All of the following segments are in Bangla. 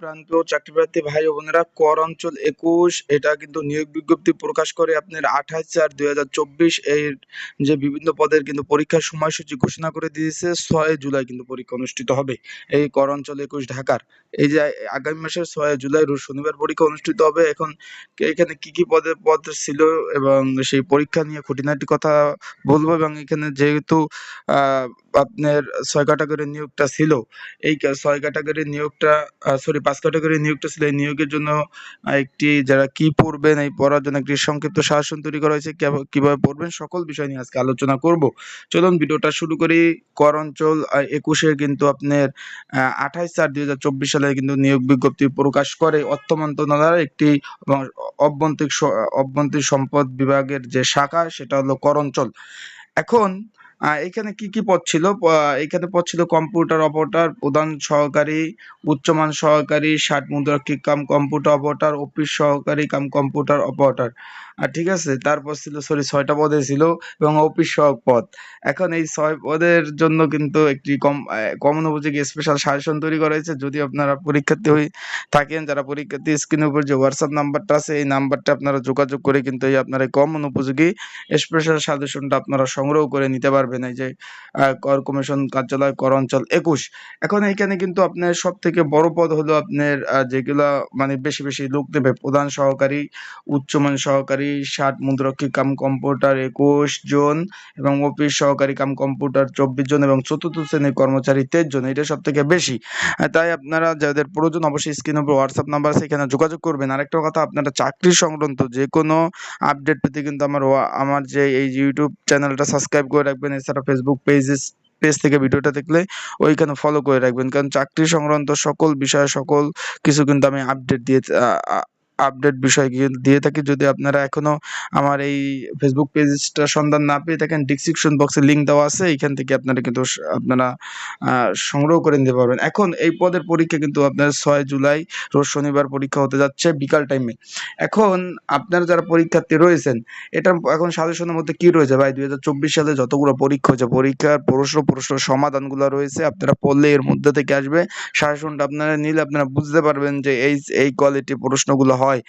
প্রান্তীয় চাকরিপ্রার্থী ভাই ও বোনেরা, কর অঞ্চল একুশ, এটা কিন্তু নিয়োগ বিজ্ঞপ্তি প্রকাশ করে আপনার আঠাশ চার দুই হাজার চব্বিশ এর যে বিভিন্ন পদের কিন্তু পরীক্ষার সময়সূচি ঘোষণা করে দিয়েছে, ছয় জুলাই কিন্তু পরীক্ষা অনুষ্ঠিত হবে। এই কর অঞ্চল একুশ ঢাকার, এই যে আগামী মাসের ছয় জুলাই শনিবার পরীক্ষা অনুষ্ঠিত হবে, এখন এখানে কি কি পদে পদ ছিল এবং সেই পরীক্ষা নিয়ে খুঁটিনাটি কথা বলব এবং এখানে যেহেতু আপনার ছয় ক্যাটাগরির নিয়োগটা ছিল, এই ছয় ক্যাটাগরির নিয়োগটা সরি পাঁচ ক্যাটাগরির নিয়োগটা ছিল, এই নিয়োগের জন্য একটি যারা কি পড়বেন, এই পড়ার জন্য একটি সংক্ষিপ্ত শাসন তৈরি করা হয়েছে কীভাবে পড়বেন, সকল বিষয় নিয়ে আজকে আলোচনা করব। চলুন ভিডিওটা শুরু করি। কর অঞ্চল একুশে কিন্তু আপনার আঠাইশ চার দুই হাজার চব্বিশ সালে কিন্তু নিয়োগ বিজ্ঞপ্তি প্রকাশ করে। অর্থ মন্ত্রণালয়ের একটি, এবং অভ্যন্তরীণ সম্পদ বিভাগের যে শাখা, সেটা হলো কর অঞ্চল এখন এখানে কি কি পদ ছিল? এখানে পদ ছিল কম্পিউটার অপারেটর, প্রধান সহকারী, উচ্চমান সহকারী, ষাট মুদ্রাক্ষিক কাম কম্পিউটার অপারেটর অফিস সহকারী, কাম কম্পিউটার অপারেটর। ঠিক আছে, তারপর ছিল সরি ছয়টা পদে ছিল এবং অফিস সহক পদ। এখন এই ছয় পদের জন্য কিন্তু একটি কম কমন উপযোগী স্পেশাল সাজেশন তৈরি করা হয়েছে। যদি আপনারা পরীক্ষার্থী হয়ে থাকেন, যারা পরীক্ষার্থী স্ক্রিনের উপর যে হোয়াটসঅ্যাপ নাম্বারটা আছে, এই নাম্বারটা আপনারা যোগাযোগ করে কিন্তু এই আপনারা কমন উপযোগী স্পেশাল সাজেশনটা আপনারা সংগ্রহ করে নিতে পারবেন। এই যে কর কমিশন কার্যালয়, কর অঞ্চল একুশ। এখন এইখানে কিন্তু আপনার সব থেকে বড় পদ হলো আপনার যেগুলা মানে বেশি বেশি লোক দেবে। প্রধান সহকারী, উচ্চমান সহকারী ষাট মুদ্রক্ষী কাম কম্পিউটার একুশ জন এবং অফিস সহকারী কাম কম্পিউটার চব্বিশ জন এবং চতুর্থ শ্রেণির কর্মচারী তেইশ জন। এটা সব থেকে বেশি তাই আপনারা যাদের প্রয়োজন অবশ্যই স্ক্রিন উপর হোয়াটসঅ্যাপ নাম্বার এখানে যোগাযোগ করবেন। আরেকটা কথা, আপনারা চাকরি সংক্রান্ত যে কোনো আপডেট পেতে কিন্তু আমার আমার যে এই ইউটিউব চ্যানেলটা সাবস্ক্রাইব করে রাখবেন, এছাড়া ফেসবুক পেজেস পেজ থেকে ভিডিওটা দেখলে ওইখানে ফলো করে রাখবেন। কারণ চাকরি সংক্রান্ত সকল বিষয়ে সকল কিছু কিন্তু আমি আপডেট দিয়ে আপডেট বিষয় দিয়ে থাকি। যদি আপনারা এখনও আমার এই ফেসবুক পেজটা সন্ধান না পেয়ে থাকেন ডিসক্রিপশন বক্সে লিংক দেওয়া আছে এখান থেকে আপনারা কিন্তু আপনারা সংগ্রহ করে নিতে পারবেন। এখন এই পদের পরীক্ষা কিন্তু আপনার ছয় জুলাই, রোজ শনিবার পরীক্ষা হতে যাচ্ছে বিকাল টাইমে এখন আপনারা যারা পরীক্ষার্থী রয়েছেন এটা এখন সাজেশনের মধ্যে কি রয়েছে? ভাই, দুই হাজার চব্বিশ সালে যতগুলো পরীক্ষা হয়েছে, পরীক্ষার প্রশ্ন প্রশ্ন সমাধানগুলো রয়েছে, আপনারা পড়লে এর মধ্যে থেকে আসবে। সাজেশনটা আপনারা নিলে আপনারা বুঝতে পারবেন যে এই এই কোয়ালিটি প্রশ্নগুলো হয়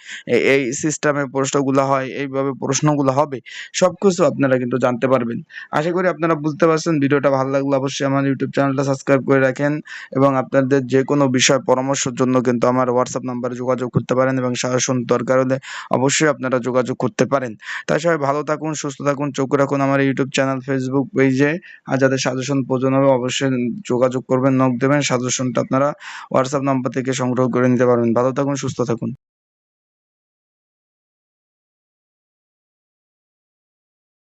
এই সিস্টেমে প্রশ্নগুলো হয়, এইভাবে প্রশ্নগুলো হবে, সবকিছু আপনারা কিন্তু জানতে পারবেন। আশা করি আপনারা বুঝতে পারছেন, ভিডিওটা ভালো লাগলে অবশ্যই আমার ইউটিউব চ্যানেলটা সাবস্ক্রাইব করে রাখেন এবং আপনাদের যে কোনো বিষয়, পরামর্শের জন্য কিন্তু আমার হোয়াটসঅ্যাপ নাম্বারে যোগাযোগ করতে পারেন এবং সাজেশন দরকার হলে অবশ্যই আপনারা যোগাযোগ করতে পারেন। তাই সবাই ভালো থাকুন, সুস্থ থাকুন, চোখ রাখুন আমার ইউটিউব চ্যানেল ফেসবুক পেজে আর যাদের সাজেশন প্রয়োজন হবে অবশ্যই যোগাযোগ করবেন নক দেবেন সাজেশনটা আপনারা হোয়াটসঅ্যাপ নাম্বার থেকে সংগ্রহ করে নিতে পারবেন। ভালো থাকুন, সুস্থ থাকুন।